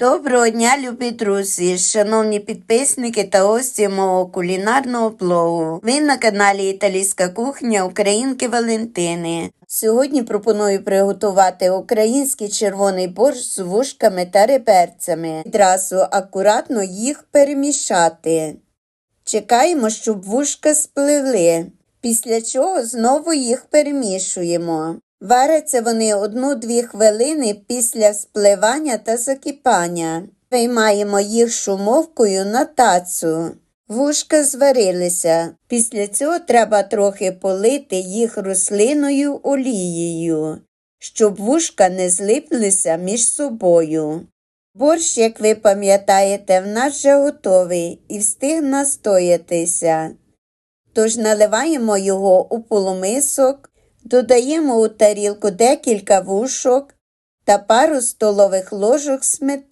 Доброго дня, любі друзі, шановні підписники та гості мого кулінарного блогу. Ви на каналі Італійська кухня Українки Валентини. Сьогодні пропоную приготувати український червоний борщ з вушками та реберцями. Відразу акуратно їх перемішати. Чекаємо, щоб вушка спливли, після чого знову їх перемішуємо. Варяться вони 1-2 хвилини після спливання та закипання. Виймаємо їх шумовкою на тацу. Вушка зварилися. Після цього треба трохи полити їх рослинною олією, щоб вушка не злиплися між собою. Борщ, як ви пам'ятаєте, в нас вже готовий і встиг настоятися. Тож наливаємо його у полумисок, додаємо у тарілку декілька вушок та пару столових ложок сметани.